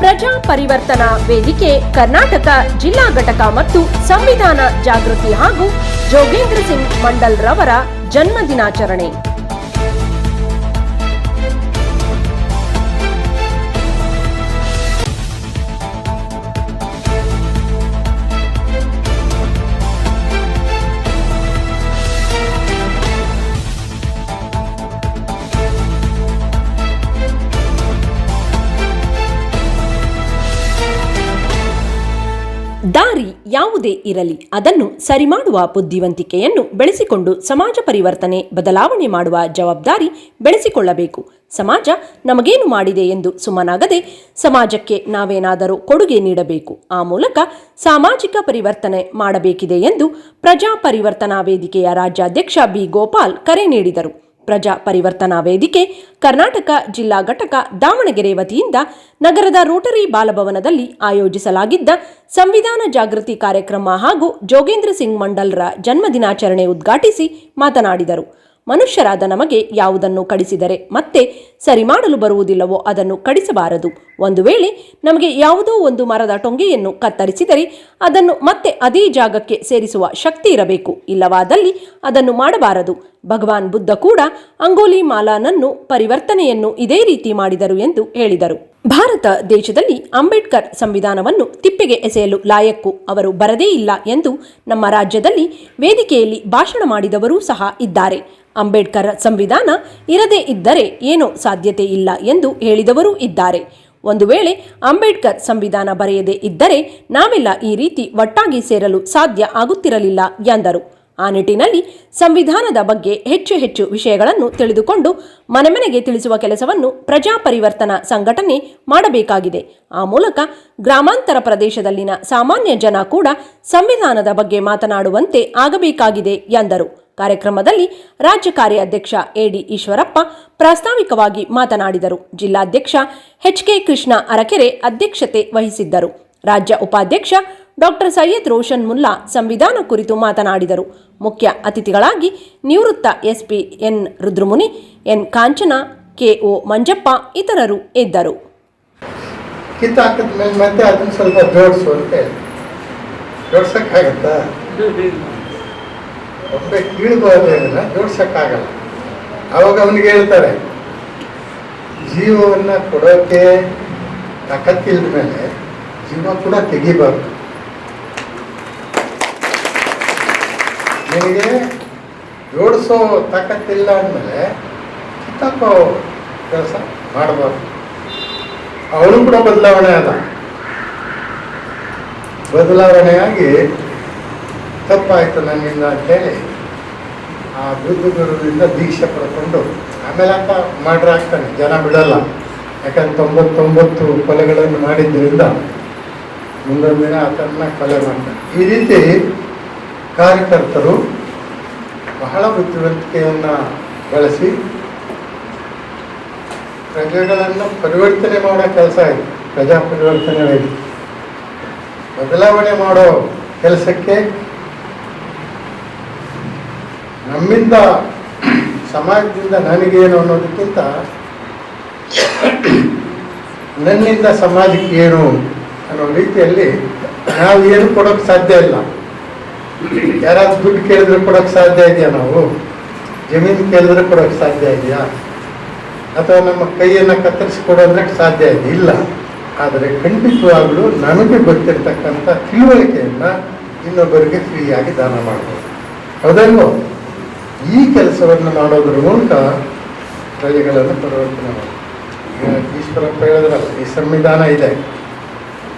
ಪ್ರಜಾ ಪರಿವರ್ತನಾ ವೇದಿಕೆ ಕರ್ನಾಟಕ ಜಿಲ್ಲಾ ಘಟಕ ಮತ್ತು ಸಂವಿಧಾನ ಜಾಗೃತಿ ಹಾಗೂ ಜೋಗೇಂದ್ರ ಸಿಂಗ್ ಮಂಡಲ್ ರವರ ಜನ್ಮ ದಿನಾಚರಣೆ ದಾರಿ ಯಾವುದೇ ಇರಲಿ, ಅದನ್ನು ಸರಿ ಮಾಡುವ ಬುದ್ಧಿವಂತಿಕೆಯನ್ನು ಬೆಳೆಸಿಕೊಂಡು ಸಮಾಜ ಪರಿವರ್ತನೆ, ಬದಲಾವಣೆ ಮಾಡುವ ಜವಾಬ್ದಾರಿ ಬೆಳೆಸಿಕೊಳ್ಳಬೇಕು. ಸಮಾಜ ನಮಗೇನು ಮಾಡಿದೆ ಎಂದು ಸುಮ್ಮನಾಗದೆ ಸಮಾಜಕ್ಕೆ ನಾವೇನಾದರೂ ಕೊಡುಗೆ ನೀಡಬೇಕು. ಆ ಮೂಲಕ ಸಾಮಾಜಿಕ ಪರಿವರ್ತನೆ ಮಾಡಬೇಕಿದೆ ಎಂದು ಪ್ರಜಾ ಪರಿವರ್ತನಾ ವೇದಿಕೆಯ ರಾಜ್ಯಾಧ್ಯಕ್ಷ ಬಿ ಗೋಪಾಲ್ ಕರೆ ನೀಡಿದರು. ಪ್ರಜಾ ಪರಿವರ್ತನಾ ವೇದಿಕೆ, ಕರ್ನಾಟಕ ಜಿಲ್ಲಾ ಘಟಕ ದಾವಣಗೆರೆ ವತಿಯಿಂದ ನಗರದ ರೋಟರಿ ಬಾಲಭವನದಲ್ಲಿ ಆಯೋಜಿಸಲಾಗಿದ್ದ ಸಂವಿಧಾನ ಜಾಗೃತಿ ಕಾರ್ಯಕ್ರಮ ಹಾಗೂ ಜೋಗೇಂದ್ರ ಸಿಂಗ್ ಮಂಡಲ್ರ ಜನ್ಮದಿನಾಚರಣೆ ಉದ್ಘಾಟಿಸಿ ಮಾತನಾಡಿದರು. ಮನುಷ್ಯರಾದ ನಮಗೆ ಯಾವುದನ್ನು ಕಡಿಸಿದರೆ ಮತ್ತೆ ಸರಿ ಮಾಡಲು ಬರುವುದಿಲ್ಲವೋ ಅದನ್ನು ಕಡಿಸಬಾರದು. ಒಂದು ವೇಳೆ ನಮಗೆ ಯಾವುದೋ ಒಂದು ಮರದ ಟೊಂಗೆಯನ್ನು ಕತ್ತರಿಸಿದರೆ ಅದನ್ನು ಮತ್ತೆ ಅದೇ ಜಾಗಕ್ಕೆ ಸೇರಿಸುವ ಶಕ್ತಿ ಇರಬೇಕು. ಇಲ್ಲವಾದಲ್ಲಿ ಅದನ್ನು ಮಾಡಬಾರದು. ಭಗವಾನ್ ಬುದ್ಧ ಕೂಡ ಅಂಗೋಲಿ ಮಾಲಾನನ್ನು ಪರಿವರ್ತನೆಯನ್ನು ಇದೇ ರೀತಿ ಮಾಡಿದರು ಎಂದು ಹೇಳಿದರು. ಭಾರತ ದೇಶದಲ್ಲಿ ಅಂಬೇಡ್ಕರ್ ಸಂವಿಧಾನವನ್ನು ತಿಪ್ಪೆಗೆ ಎಸೆಯಲು ಲಾಯಕ್ಕು ಅವರು ಬರದೇ ಇಲ್ಲ ಎಂದು ನಮ್ಮ ರಾಜ್ಯದಲ್ಲಿ ವೇದಿಕೆಯಲ್ಲಿ ಭಾಷಣ ಮಾಡಿದವರೂ ಸಹ ಇದ್ದಾರೆ. ಅಂಬೇಡ್ಕರ್ ಸಂವಿಧಾನ ಇರದೇ ಇದ್ದರೆ ಏನೂ ಸಾಧ್ಯತೆ ಇಲ್ಲ ಎಂದು ಹೇಳಿದವರೂ ಇದ್ದಾರೆ. ಒಂದು ವೇಳೆ ಅಂಬೇಡ್ಕರ್ ಸಂವಿಧಾನ ಬರೆಯದೇ ಇದ್ದರೆ ನಾವೆಲ್ಲ ಈ ರೀತಿ ಒಟ್ಟಾಗಿ ಸೇರಲು ಸಾಧ್ಯ ಆಗುತ್ತಿರಲಿಲ್ಲ ಎಂದರು. ಆ ನಿಟ್ಟಿನಲ್ಲಿ ಸಂವಿಧಾನದ ಬಗ್ಗೆ ಹೆಚ್ಚು ಹೆಚ್ಚು ವಿಷಯಗಳನ್ನು ತಿಳಿದುಕೊಂಡು ಮನೆ ಮನೆಗೆ ತಿಳಿಸುವ ಕೆಲಸವನ್ನು ಪ್ರಜಾ ಪರಿವರ್ತನಾ ಸಂಘಟನೆ ಮಾಡಬೇಕಾಗಿದೆ. ಆ ಮೂಲಕ ಗ್ರಾಮಾಂತರ ಪ್ರದೇಶದಲ್ಲಿನ ಸಾಮಾನ್ಯ ಜನ ಕೂಡ ಸಂವಿಧಾನದ ಬಗ್ಗೆ ಮಾತನಾಡುವಂತೆ ಆಗಬೇಕಾಗಿದೆ ಎಂದರು. ಕಾರ್ಯಕ್ರಮದಲ್ಲಿ ರಾಜ್ಯ ಕಾರ್ಯಾಧ್ಯಕ್ಷ ಎಡಿ ಈಶ್ವರಪ್ಪ ಪ್ರಾಸ್ತಾವಿಕವಾಗಿ ಮಾತನಾಡಿದರು. ಜಿಲ್ಲಾಧ್ಯಕ್ಷ ಎಚ್ಕೆ ಕೃಷ್ಣ ಅರಕೆರೆ ಅಧ್ಯಕ್ಷತೆ ವಹಿಸಿದ್ದರು. ರಾಜ್ಯ ಉಪಾಧ್ಯಕ್ಷ ಡಾಕ್ಟರ್ ಸೈಯದ್ ರೋಷನ್ ಮುಲ್ಲಾ ಸಂವಿಧಾನ ಕುರಿತು ಮಾತನಾಡಿದರು. ಮುಖ್ಯ ಅತಿಥಿಗಳಾಗಿ ನಿವೃತ್ತ SP N. Rudramuni N. Kanchana K O Manjappa ಇತರರು ಇದ್ದರು. ಕಿತ್ತಾಕಿದ ಮೇಲೆ ಮತ್ತೆ ಅದನ್ನ ಸ್ವಲ್ಪ ಜೋಡಿಸು ಅಂತ ಹೇಳಿ. ಜೋಡ್ಸಕ್ಕಾಗತ್ತಾ? ಒಬ್ಬ ಕೀಳ್ಬೋದೇನ ಜೋಡ್ಸಕ್ಕಾಗಲ್ಲ ಅವಾಗ ಅವನಿಗೆ ಹೇಳ್ತಾರೆ, ಜೀವವನ್ನು ಕೊಡೋಕೆ ತಾಕತ್ತಿಲ್ದ ಮೇಲೆ ಜೀವ ಕೂಡ ತೆಗಿಬಾರ್ದು. ನಿನಗೆ ಜೋಡಿಸೋ ತಾಕತ್ತಿಲ್ಲ ಅಂದಮೇಲೆ ಕಿತ್ತಾಕೋ ಕೆಲಸ ಮಾಡಬಾರ್ದು. ಅವನು ಕೂಡ ಬದಲಾವಣೆ ಆದ ಬದಲಾವಣೆಯಾಗಿ ತಪ್ಪಾಯಿತು ನನ್ನಿಂದ ಅಂತೇಳಿ ಆ ಬುದ್ಧ ಗುರುವಿಂದ ದೀಕ್ಷೆ ಪಡ್ಕೊಂಡು ಆಮೇಲೆ ಅಂತ ಮಾಡ್ರೆ ಆಗ್ತಾನೆ, ಜನ ಬಿಡಲ್ಲ. ಯಾಕಂದ್ರೆ ತೊಂಬತ್ತೊಂಬತ್ತು ಕೊಲೆಗಳನ್ನು ಮಾಡಿದ್ದರಿಂದ ಮುಂದೊಂದು ದಿನ ಆತನ ಕೊಲೆ ಮಾಡ್ತಾನೆ. ಈ ರೀತಿ ಕಾರ್ಯಕರ್ತರು ಬಹಳ ಬುದ್ಧಿವಂತಿಕೆಯನ್ನು ಬಳಸಿ ಪ್ರಜೆಗಳನ್ನು ಪರಿವರ್ತನೆ ಮಾಡೋ ಕೆಲಸ ಇದೆ. ಪ್ರಜಾ ಪರಿವರ್ತನೆ ಬದಲಾವಣೆ ಮಾಡೋ ಕೆಲಸಕ್ಕೆ ನಮ್ಮಿಂದ ಸಮಾಜದಿಂದ ನನಗೇನು ಅನ್ನೋದಕ್ಕಿಂತ ನನ್ನಿಂದ ಸಮಾಜಕ್ಕೆ ಏನು ಅನ್ನೋ ರೀತಿಯಲ್ಲಿ ನಾವು ಏನು ಕೊಡೋಕ್ಕೆ ಸಾಧ್ಯ ಇಲ್ಲ. ಯಾರಾದ್ರೂ ದುಡ್ಡು ಕೇಳಿದ್ರೆ ಕೊಡೋಕ್ಕೆ ಸಾಧ್ಯ ಇದೆಯಾ ನಾವು? ಜಮೀನು ಕೇಳಿದ್ರೆ ಕೊಡೋಕ್ಕೆ ಸಾಧ್ಯ ಇದೆಯಾ? ಅಥವಾ ನಮ್ಮ ಕೈಯನ್ನು ಕತ್ತರಿಸಿ ಕೊಡೋದ್ರೆ ಸಾಧ್ಯ ಇದೆ ಇಲ್ಲ. ಆದರೆ ಖಂಡಿತವಾಗಲೂ ನಮಗೆ ಗೊತ್ತಿರ್ತಕ್ಕಂಥ ತಿಳುವಳಿಕೆಯನ್ನು ಇನ್ನೊಬ್ಬರಿಗೆ ಫ್ರೀಯಾಗಿ ದಾನ ಮಾಡ್ಬೋದು. ಹೌದಲ್ವೋ? ಈ ಕೆಲಸವನ್ನು ಮಾಡೋದ್ರ ಮೂಲಕ ಪ್ರಜೆಗಳನ್ನು ಪರಿವರ್ತನೆ ಮಾಡಿ ಈಗ ಈಶ್ವರಪ್ಪ ಈ ಸಂವಿಧಾನ ಇದೆ.